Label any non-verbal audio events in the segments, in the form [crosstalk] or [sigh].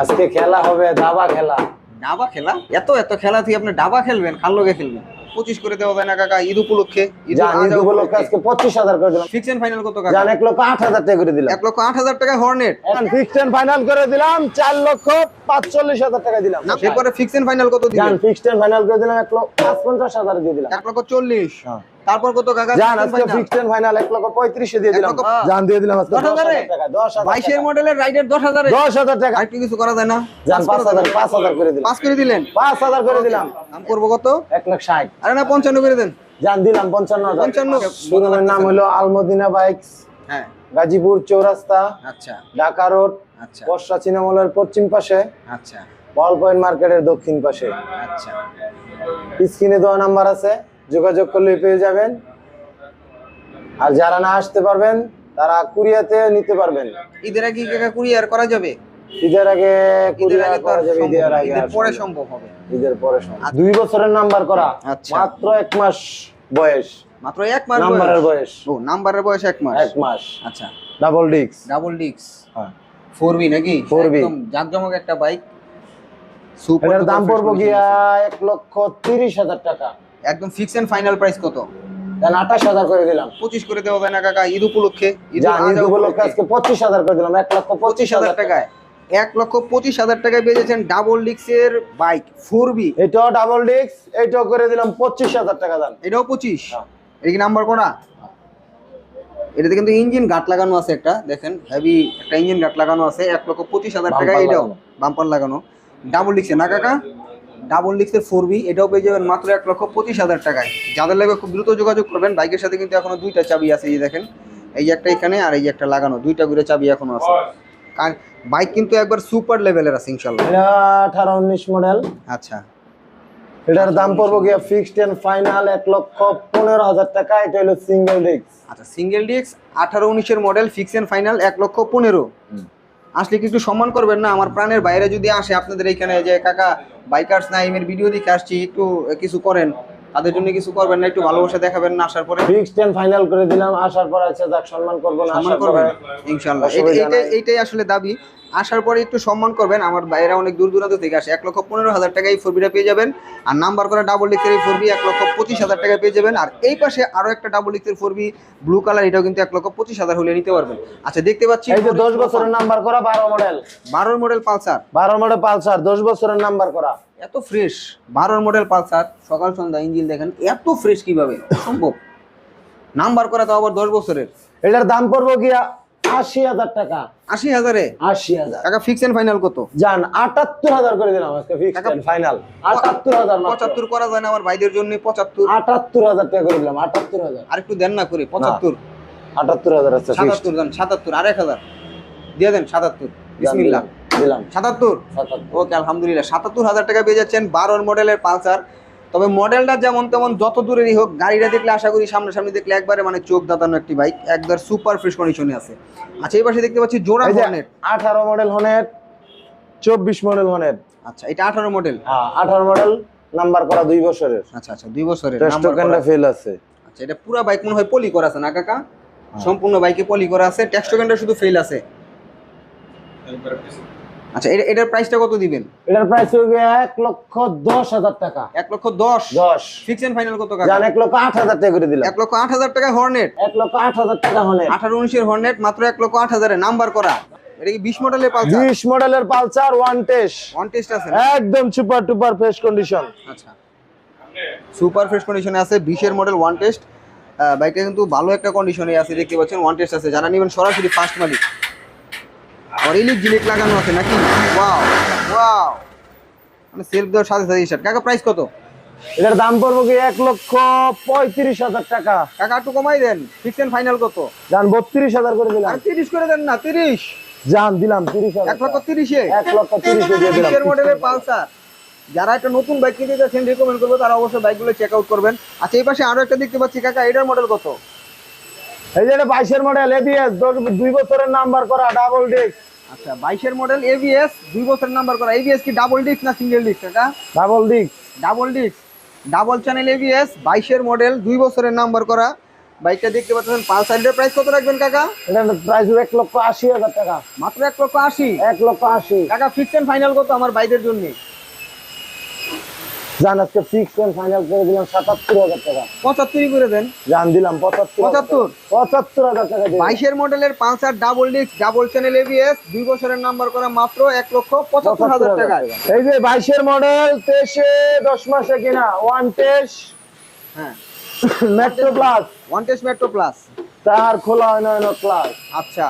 আজকে খেলা হবে দাবা খেলা। ডাবা খেলা? এত এত খেলা তুই আপনি ডাবা খেলবেন কার লগে খেলবেন পঁচিশ করে দেওয়া যায় না কাকা ঈদ উপলক্ষে। ঈদ উপলক্ষে আজকে পঁচিশ হাজার করে দিলাম। ফিক্স ফাইনাল কত কাকা? এক লক্ষ আট হাজার টাকা করে দিলাম। এক লক্ষ আট হাজার টাকা হর্নেট ফাইনাল করে দিলাম চার লক্ষ পাঁচচল্লিশ হাজার টাকা দিলাম। এরপরে ফিক্স ফাইনাল কত দিবেন? ফাইনাল করে দিলাম এক লক্ষ পাঁচ পঞ্চাশ হাজার দিয়ে দিলাম। এক লক্ষ চল্লিশ। হ্যাঁ। তারপর কত কাকা? জান আজকে ফিক্সড এন্ড ফাইনাল এক লক্ষ পঁয়ত্রিশে দিয়ে দিলাম। জান দিয়ে দিলাম আজকে দশ দশ হাজারে? হাজার টাকা দশ হাজার বাইশের মডেলের রাইডার দশ হাজারে? দশ হাজার টাকা। আর কিছু করা যায় না? জান পাঁচ হাজার পাঁচ হাজার করে দিলাম পাঁচ করে দিলেন? পাঁচ হাজার করে দিলাম। দাম করব কত? এক লাখ ষাট। আরে না পঞ্চান্ন করে দেন। জান দিলাম পঞ্চান্ন হাজার। পঞ্চান্ন। শোরুমের নাম হলো আলমদিনা বাইকস। হ্যাঁ। গাজীপুর চৌরাস্তা। আচ্ছা। ঢাকা রোড। আচ্ছা। বর্ষা চিনামলের পশ্চিম পাশে। আচ্ছা। বল পয়েন্ট মার্কেটের দক্ষিণ পাশে। আচ্ছা। স্ক্রিনে দেওয়া নাম্বার আছে। যোগাযোগ করলে পেয়ে যাবেন। আর যারা না আসতে পারবেন তারা কুরিয়াতে নিতে পারবেন। ঈদের আগে কি কাকা কুরিয়ার করা যাবে? ঈদের আগে কুরিয়ার করা যাবে ঈদের আগে ঈদের পরে সম্ভব হবে। ঈদের পরে সম্ভব। দুই বছরের নাম্বার করা আচ্ছা। মাত্র এক মাস বয়স। মাত্র এক মাস নাম্বারের বয়স। ও নাম্বারের বয়স এক মাস? এক মাস। আচ্ছা। ডাবল ডিক্স। ডাবল ডিক্স। হ্যাঁ। ফোর বি নাকি? 4B একদম জাকজমক একটা বাইক। সুপার দাম পড়ব গিয়া এক লক্ষ তিরিশ হাজার টাকা। একদম ফিক্স এন্ড ফাইনাল প্রাইস কত? আঠাশ হাজার করে দিলাম। পঁচিশ করে দেওয়া যায় না কাকা ঈদ উপলক্ষে। ঈদ উপলক্ষে আজকে পঁচিশ হাজার করে দিলাম এক লক্ষ পঁচিশ হাজার টাকায়। এক লক্ষ পঁচিশ হাজার টাকায় পেয়েছেন ডাবল ডিক্সের বাইক ফোর বি এটাও ডাবল ডিক্স এটাও করে দিলাম পঁচিশ হাজার টাকা দাম। এটাও পঁচিশ? হ্যাঁ। এটা কি নাম্বার করা এটাতে কিন্তু ইঞ্জিন গাট লাগানো আছে একটা দেখেন হেভি একটা ইঞ্জিন গাট লাগানো আছে এক লক্ষ পঁচিশ হাজার টাকা এটাও। বাম্পার লাগানো। ডাবল ডিক্সে না কাকা? ডাবল ডিক্সের ফোর বি এটাও পেয়ে যাবেন মাত্র এক লক্ষ পঁচিশ হাজার টাকায়। যাদের লাগবে খুব দ্রুত যোগাযোগ করবেন বাইকের সাথে কিন্তু এখনও দুইটা চাবি আছে এই দেখেন। এই যে একটা এখানে আর এই যে একটা লাগানো দুইটা করে চাবি এখনও আছে। কারণ বাইক কিন্তু একবার সুপার লেভেলের আছে ইনশাল্লাহ আঠারো উনিশ মডেল। আচ্ছা। এটার দাম পড়ব গিয়া ফিক্সড এন্ড ফাইনাল এক লক্ষ পনেরো হাজার টাকা এটা হলো সিঙ্গেল ডিক্স আচ্ছা সিঙ্গেল ডিস্ক আঠারো উনিশের মডেল ফিক্স এন্ড ফাইনাল এক লক্ষ পনেরো। আসলে কি একটু সম্মান করবেন না? আমার প্রাণের বাইরে যদি আসে আপনাদের এখানে যে কাকা বাইকার্স নাইমের ভিডিও দেখে আসছি একটু কিছু করেন। তাদের জন্য কিছু করবেন না একটু ভালোবাসা দেখাবেন না আসার পরে। ফিক্স টেন ফাইনাল করে দিলাম আসার পর আছে যাক সম্মান করব না সম্মান করব ইনশাআল্লাহ। এইটাই আসলে দাবি। আসার পরে একটু সম্মান করবেন। আমার বাইরে অনেক দূর দূরান্ত থেকে আসে। এক লক্ষ পনেরো হাজার টাকা এই ফোরবিটা পেয়ে যাবেন। আর নাম্বার করা ডাবল ডিক্সের এই ফোরবি এক লক্ষ পঁচিশ হাজার টাকা পেয়ে যাবেন। আর এই পাশে আরও একটা ডাবল ডিক্সের ফোরবি ব্লু কালার এটাও কিন্তু এক লক্ষ পঁচিশ হাজার হলে নিতে পারবেন। আচ্ছা দেখতে পাচ্ছি দশ বছরের নাম্বার করা বারো মডেল বারোর মডেল পালসার। বারো মডেল পালসার দশ বছরের নাম্বার করা। এত ফ্রেশ বারোর মডেল পালসার। সকাল সন্ধ্যা ইঞ্জিন দেখেন এত ফ্রেশ কীভাবে? সম্ভব। [laughs] নাম্বার করা তো আবার দশ বছরের। এটার দাম পড়ব গিয়া আশি হাজার টাকা। আশি হাজারে? আশি হাজার। টাকা ফিক্স এন্ড ফাইনাল কত? জান আটাত্তর হাজার করে দিলাম আজকে ফিক্সড এন্ড ফাইনাল আটাত্তর হাজার পঁচাত্তর করা যায় না আমার ভাইদের জন্য পঁচাত্তর। আটাত্তর হাজার টাকা করে দিলাম আটাত্তর হাজার। আর একটু দেন না করে পঁচাত্তর। আটাত্তর হাজার আছে সাতাত্তর দেন সাতাত্তর আর এক হাজার। দিয়ে দেন সাতাত্তর। বিসমিল্লাহ। দিলাম। সাতাত্তর? সাতাত্তর। ওকে আলহামদুলিল্লাহ। সাতাত্তর হাজার টাকা পেয়ে যাচ্ছেন বারোর মডেলের পালসার। তবে মডেলটা যেমন তেমন যত দূরেরই হোক গাড়িটা দেখলে আশা করি সামনাসামনি দেখলে একবারে মানে চোখ দাঁতানো একটি বাইক একবার সুপার ফ্রেশ কন্ডিশনে আছে। আচ্ছা এই পাশে দেখতে পাচ্ছি জোড়া যে আঠারো মডেল হনেট চব্বিশ মডেল হনেট আচ্ছা এটা আঠারো মডেল হ্যাঁ আঠারো মডেল নাম্বার করা দুই বছরের। আচ্ছা আচ্ছা দুই বছরের টেস্ট নাম্বার টোকেনটা ফেল আছে। আচ্ছা এটা পুরো বাইক মনে হয় পলি করা আছে না কাকা? হ্যাঁ। সম্পূর্ণ বাইকে পলি করা আছে টেক্সট টোকেনটা শুধু ফেল আছে। আচ্ছা এটা এটার প্রাইসটা কত দিবেন? এটার প্রাইস গিয়ে এক লক্ষ দশ হাজার টাকা। এক লক্ষ দশ? দশ। ফিক্স এন্ড ফাইনাল কত জান এক লক্ষ আট হাজার টাকা করে দিলাম। এক লক্ষ আট হাজার টাকা হর্নেট এক লক্ষ আট হাজার টাকা হনেট আঠারো উনিশের হর্নেট মাত্র এক লক্ষ আট হাজারে নাম্বার করা। এটা কি বিশ মডেলের পালসার? বিশ মডেলের Pulsar one test one test আছে একদম সুপার টুপার ফ্রেশ কন্ডিশন আচ্ছা। সুপার ফ্রেশ কন্ডিশনে আছে বিশের মডেল ওয়ান টেস্ট বাইকটা কিন্তু ভালো একটা কন্ডিশনে আছে দেখতে পাচ্ছেন ওয়ান টেস্ট আছে। যারা নেবেন সরাসরি ফার্স্ট মালিক। আর ইলিক জিলিক লাগানো আছে নাকি? ওয়াও ওয়াও মানে সেলফ দেওয়ার সাথে সাথে শার্ট কাকা প্রাইস কত? এটার দাম পড়ব কি এক লক্ষ পঁয়ত্রিশ হাজার টাকা। কাকা একটু কমাই দেন। ফিক্স এন্ড ফাইনাল কত? জান বত্রিশ হাজার করে দিলাম। আর তিরিশ করে দেন না তিরিশ। জান দিলাম তিরিশ এক লক্ষ তিরিশে এক লক্ষ তিরিশে দিয়ে দিলাম। মডেলের পালসার। যারা একটা নতুন বাইক কিনতে যাচ্ছেন রেকমেন্ড করব তারা অবশ্যই বাইকগুলো চেক আউট করবেন। আচ্ছা এই পাশে আরও একটা দেখতে পাচ্ছি কাকা এটার মডেল কত? এই যে এটা বাইশের মডেল এবিএস দুই বছরের নাম্বার করা ডাবল ডিস্ক আচ্ছা বাইশের মডেল এভিএস দুই বছরের নাম্বার করা। এভিএস কি ডাবল ডিস্ক না সিঙ্গেল ডিস্ক এটা? Double disc double disc double channel ABS বাইশের মডেল দুই বছরের নাম্বার করা। বাইকটা দেখতে পাচ্ছেন পালসার এটার প্রাইস কত রাখবেন কাকা? এটা প্রাইস এক লক্ষ আশি হাজার টাকা। মাত্র এক লক্ষ আশি? এক লক্ষ আশি। কাকা ফিক্স ফাইনাল কত আমার বাইকের জন্য? জান আজকে ফিক্স ফাইনাল করে দিলাম সাতাত্তর হাজার টাকা। পঁচাত্তরই করে দেন। জান দিলাম পঁচাত্তর পঁচাত্তর? পঁচাত্তর হাজার টাকা বাইশের মডেলের Pulsar double disc double channel ABS দুই বছরের নাম্বার করা মাত্র এক লক্ষ পঁচাত্তর হাজার টাকা এই যে বাইশের মডেল তেইশে দশ মাসে কিনা ওয়ান টেস হ্যাঁ। Metro plus one test metro plus তার খোলা হয় না ক্লাস আচ্ছা।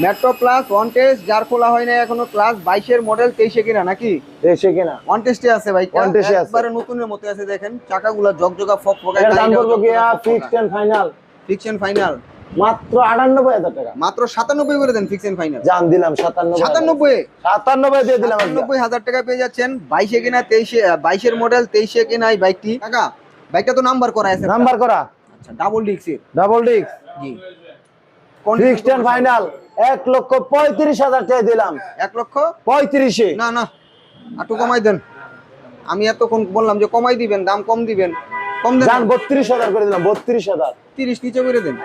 মেট্রো প্লাস ওয়ান টেস্ট যার খোলা হয় না এখনও ক্লাস বাইশের মডেল তেইশে কিনা নাকি? এসে কিনা। ওয়ান টেস্টে আছে আছে। একবারে নতুনের মতো আছে দেখেন। চাকাগুলা জকজকা ফক এর দাম করব গিয়া fix and final fix and final মাত্র আটানব্বই হাজার টাকা। মাত্র সাতানব্বই করে দেন ফিক্স এন্ড ফাইনাল জান দিলাম সাতানব্বই সাতানব্বই? সাতানব্বই দিয়ে দিলাম আজকে। সাতানব্বই হাজার টাকা পেয়ে যাচ্ছেন বাইশে কিনা তেইশে বাইশের মডেল তেইশে কিনা এই বাইকটি। টাকা বাইকটা তো নাম্বার করা আছে নাম্বার করা। আচ্ছা ডাবল ডিক্স ডাবল ডিক্স জি। ফিক্সড এন্ড ফাইনাল এক লক্ষ পঁয়ত্রিশ হাজার টাকা দিলাম। এক লক্ষ? পঁয়ত্রিশে। না না একটু কমাই দেন। আমি এতক্ষণ বললাম যে কমাই দিবেন দাম কম দিবেন। কম দেন। বত্রিশ হাজার করে দিলাম বত্রিশ হাজার। তিরিশ নিচে করে দেন।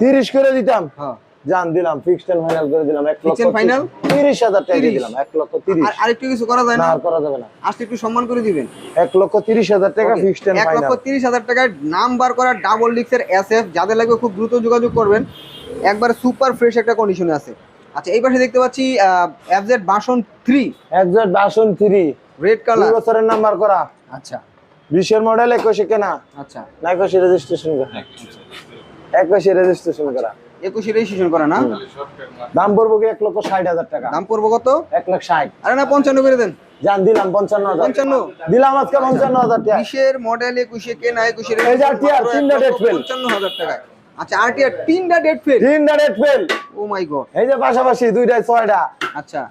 তিরিশ করে দিতাম? হ্যাঁ। জান দিলাম ফিক্সড এন্ড ফাইনাল করে দিলাম এক লক্ষ Fixed and তিরিশ হাজার টাকা দিয়ে দিলাম এক লক্ষ তিরিশ। আর আরেকটু কিছু করা যায় না? আর করা যাবে না। আসলে একটু সম্মান করে দিবেন। এক লক্ষ তিরিশ হাজার টাকা Okay, ফিক্সড এন্ড লক্ষ ফাইনাল তিরিশ হাজার টাকায় নাম্বার করা ডাবল ডিক্সের এসএফ যাদের লাগবে খুব দ্রুত যোগাযোগ করবেন। একবার সুপার ফ্রেশ একটা কন্ডিশনে আছে। আচ্ছা এই পাশে দেখতে পাচ্ছি এফজেড বাসন থ্রি একজন বাসন থ্রি রেড কালার বছরের নাম্বার করা। আচ্ছা। বিশের মডেল একুশে কেনা। আচ্ছা। না একুশে রেজিস্ট্রেশন করা। একুশে রেজিস্ট্রেশন করা। একুশে রেজিস্ট্রেশন করা না? দাম পড়ব কি এক লক্ষ ষাট হাজার টাকা? দাম পড়ব কত? এক লাখ ষাট। আরে না পঞ্চান্ন করে দেন। জান দিলাম পঞ্চান্ন হাজার। পঞ্চান্ন। দিলাম আজকে পঞ্চান্ন হাজার টাকা। বিশের মডেল একুশে কেনা একুশে fail। পঞ্চান্ন হাজার টাকায়। আচ্ছা আরটিআর তিনটা ডেট ফেল তিনটা rate fail oh my god এই যে পাশাপাশি দুইটাই ছয়টা। আচ্ছা।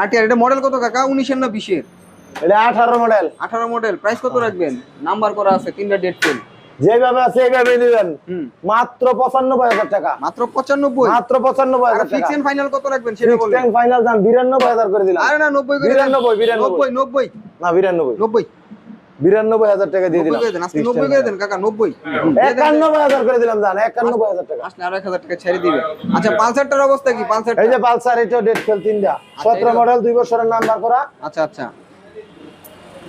আরটিআর এটা মডেল কত কাকা? উনিশের না বিশের এটা আঠারো মডেল আঠারো মডেল প্রাইস কত রাখবেন? নাম্বার করা আছে তিনটা ডেট ফেল যেভাবে আছে এইভাবে দিবেন। মাত্র পঁচানব্বই হাজার টাকা। মাত্র পঁচানব্বই? মাত্র পঁচানব্বই আর হাজার টাকা। ফিক্স এন্ড ফাইনাল কত রাখবেন সেটা বলবেন ফাইনাল দাম বিরানব্বই হাজার করে দিলাম। আরে না নব্বই। বিরানব্বই, বিরানব্বই। নব্বই নব্বই। না বিরানব্বই। নব্বই। বিরানব্বই হাজার টাকা দিয়ে দিলাম। করে দেন আজকে নব্বই করে দেন কাকা নব্বই। একানব্বই হাজার করে দিলাম জান একানব্বই হাজার টাকা। আসলে আরও এক হাজার টাকা ছেড়ে দিবে। আচ্ছা পালসারটার অবস্থা কি? পালসার এই যে পালসার এটা ডেট ফেল তিনটা। সতেরো মডেল দুই বছরের নাম্বার করা। আচ্ছা আচ্ছা।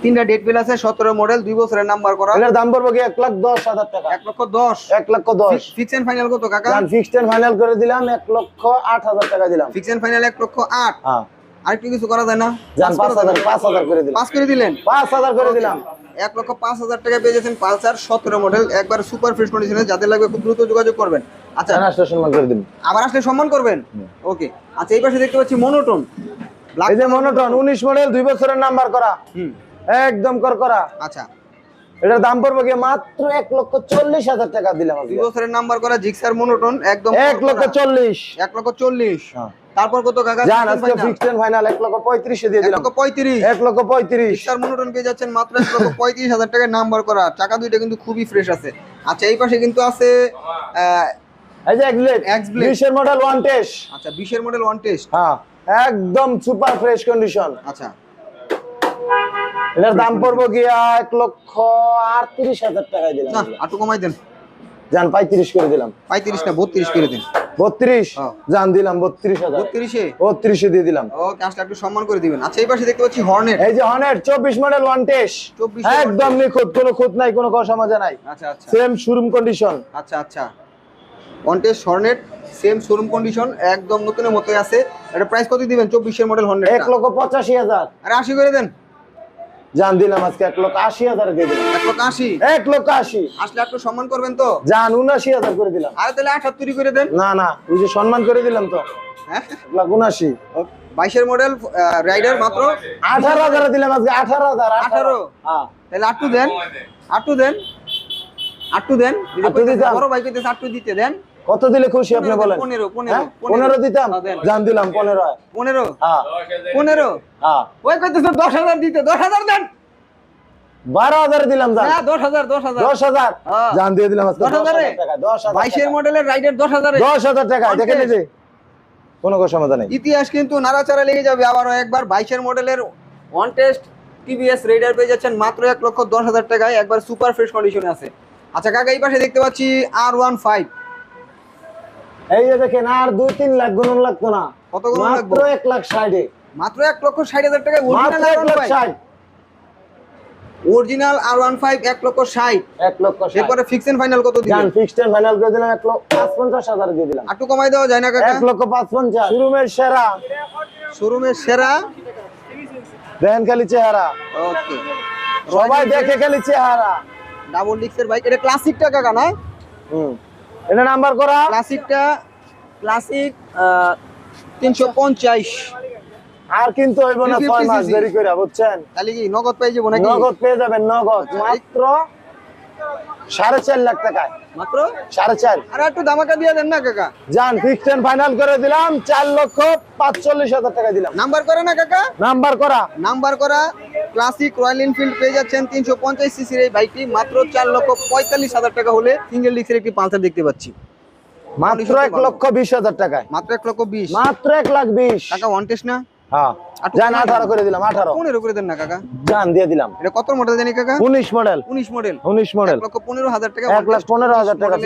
তিনটা ডেট বিল আছে সতেরো মডেল দুই বছরের নাম্বার করা। এটার দাম পড়ব কি? এক লাখ দশ হাজার টাকা। এক লক্ষ দশ। এক লক্ষ দশ। ফিক্স এন্ড ফাইনাল কত কাকা? জান এন্ড ফাইনাল করে দিলাম এক লক্ষ আট হাজার টাকা দিলাম। ফিক্স এন্ড ফাইনাল এক লক্ষ আট। হ্যাঁ। আরেকটু কিছু করা যায় না? পাঁচ হাজার করে দিলাম। পাঁচ করে দিলেন? পাঁচ হাজার করে দিলাম। এক লক্ষ পাঁচ হাজার টাকা পেয়ে যাচ্ছেন পালসার সতেরো মডেল একবার সুপার ফ্রেশ কন্ডিশনে যাদের লাগবে খুব দ্রুত যোগাযোগ করবেন। আচ্ছা। আসলে সম্মান করে দিন আবার আসলে সম্মান করবেন? ওকে আচ্ছা এই পাশে দেখতে পাচ্ছি মনোটন এই যে মনোটন উনিশ মডেল দুই বছরের নাম্বার করা। হুম। একদম কর করা আচ্ছা। এটার দাম পড়বে কি মাত্র এক লক্ষ চল্লিশ হাজার টাকা দিলাম দুই বছরের নাম্বার করা জিক্সার মনোটন একদম এক লক্ষ চল্লিশ। এক লক্ষ চল্লিশ। হ্যাঁ। তারপর কত কাকা? জান আজকে ফিক্সড এন্ড ফাইনাল এক লক্ষ পঁয়ত্রিশে দিয়ে এক দিলাম লক্ষ পঁয়ত্রিশ? এক লক্ষ পঁয়ত্রিশ। জিক্সার মনোটন পেয়ে যাচ্ছেন মাত্র এক লক্ষ পঁয়ত্রিশ হাজার টাকায় নাম্বার করা। চাকা দুইটা কিন্তু খুবই ফ্রেশ আছে। আচ্ছা এই পাশে কিন্তু আছে এই যে এক্সব্লেড X-Blade। বিশের মডেল ওয়ান টেস্ট আচ্ছা বিশের মডেল ওয়ান টেস্ট হ্যাঁ একদম সুপার ফ্রেশ কন্ডিশন আচ্ছা। এটার দাম পড়ব গিয়া এক লক্ষ আটত্রিশ হাজার টাকায় দিলাম। না একটু কমাই দেন। জান পঁয়ত্রিশ করে দিলাম। পঁয়ত্রিশ না বত্রিশ করে দিন। বত্রিশ। জান দিলাম বত্রিশ হাজার। বত্রিশে? বত্রিশে দিয়ে দিলাম। ওকে আসলে একটু সম্মান করে দিবেন। আচ্ছা এই পাশে দেখতে পাচ্ছি হর্নেট এই যে হনেট চব্বিশ মডেল ওয়ান টেস্ট 24 একদম নিখুঁত কোনো খুঁত নাই কোনো কষা মাজা নাই। আচ্ছা আচ্ছা। সেম শোরুম কন্ডিশন আচ্ছা আচ্ছা। হর্নেট সেম শোরুম কন্ডিশন একদম নতুনের আছে। এটা প্রাইস কত দিবেন? চব্বিশের মডেল হর্নেট এক লক্ষ পঁচাশি হাজার। আরে আশি করে দেন। জান দিলাম আজকে এক লক্ষ আশি হাজার দিয়ে দিলাম। এক লক্ষ আশি? এক লক্ষ আশি। আসলে একটু সম্মান করবেন তো? জান উনাশি হাজার করে দিলাম। আরে তাহলে আঠাত্তরই করে দেন। না না ওই যে সম্মান করে দিলাম তো। হ্যাঁ? এক লাখ উনাশি বাইশের মডেল রাইডার মাত্র? আঠারো হাজার দিলাম আজকে আঠারো হাজার আঠারো? হ্যাঁ। তাহলে আটটু দেন। আটটু দেন। আটটু দেন? বড় কইতেছে আটটু দিতে দেন। কত দিলে খুশি আপনি বলেন? পনেরো, হ্যাঁ? দিতাম? হ্যাঁ, জান দিলাম পনেরো পনেরো? হ্যাঁ। পনেরো? হ্যাঁ। ওই কইতেছে দশ হাজার দিতে দশ হাজার দেন। বারো হাজার দিলাম হ্যাঁ দশ হাজার দশ হাজার। দশ হাজার? হ্যাঁ। জান দিয়ে দিলাম বাইশের মডেলের রাইডার দশ হাজারে? দশ হাজার টাকা দেখে। নিতে কোনো কসমতা নেই। ইতিহাস কিন্তু নাড়াচাড়া লেগে যাবে। আবারও একবার বাইশের মডেলের ওয়ান টেস্ট টিভিএস রেডার পেয়ে যাচ্ছেন মাত্র এক লক্ষ দশ হাজার টাকায়। একবার সুপার ফ্রেশ কন্ডিশনে আছে। আচ্ছা কাকা এই পাশে দেখতে পাচ্ছি আর ওয়ান ফাইভ এই যে দেখেন আর দুই তিন লাখ গুণন লাগতো না। কত গুণন লাগবে? মাত্র এক লাখ ষাটে। মাত্র এক লক্ষ ষাট হাজার টাকায় মাত্র এক লাখ ষাট। অরিজিনাল আর ওয়ান ফাইভ এক লক্ষ ষাট। এক লক্ষ এরপরে ফিক্স এন্ড ফাইনাল কত যান দিবেন ফিক্সড ফাইনাল করে দিলাম এক লক্ষ পাঁচ পঞ্চাশ হাজার দিয়ে দিলাম। একটু কমাই দেওয়া যায় না কাকা? এক লক্ষ পাঁচ পঞ্চাশ শোরুমের সেরা। শোরুমের সেরা? দেখেন খালি চেহারা। ওকে। সবাই দেখে খালি চেহারা। ডাবল ডিক্সের বাইক এটা ক্লাসিকটা কাকা না? হুম। এটা নাম্বার করা? ক্লাসিকটা ক্লাসিক তিনশো পঞ্চাশ। আর কিন্তু হইব না 350 ছয় মাস দেরি করে বুঝছেন? তাহলে কি নগদ পেয়ে যাব নাকি? নগদ পেয়ে যাবেন নগদ। মাত্র সাড়ে চার লাখ টাকায়। মাত্র? সাড়ে চার। আর একটু দামাকা দিয়ে দেন না কাকা? যান ফিক্সড ফাইনাল করে দিলাম চার লক্ষ পাঁচচল্লিশ হাজার টাকা দিলাম। নাম্বার করে না কাকা? নাম্বার করা। নাম্বার করা ক্লাসিক রয়্যাল এনফিল্ড পেয়ে যাচ্ছেন তিনশো পঞ্চাশ সিসির এই বাইকটি মাত্র চার লক্ষ পঁয়তাল্লিশ হাজার টাকা হলে সিঙ্গেল ডিক্সের একটি পালসার দেখতে পাচ্ছি। মাত্র এক লক্ষ বিশ হাজার টাকায়। মাত্র এক লক্ষ বিশ। মাত্র এক লাখ বিশ। কাকা ওয়ান টেস্ট না? আটু যান কমাই আঠারো করে দিলাম আঠারো। পনেরো করে দেন না কাকা। যান দিয়ে দিলাম। এটা কত মডেল জানি কাকা? উনিশ মডেল উনিশ মডেল উনিশ মডেল লক্ষ পনেরো হাজার টাকা এক লাখ পনেরো হাজার টাকা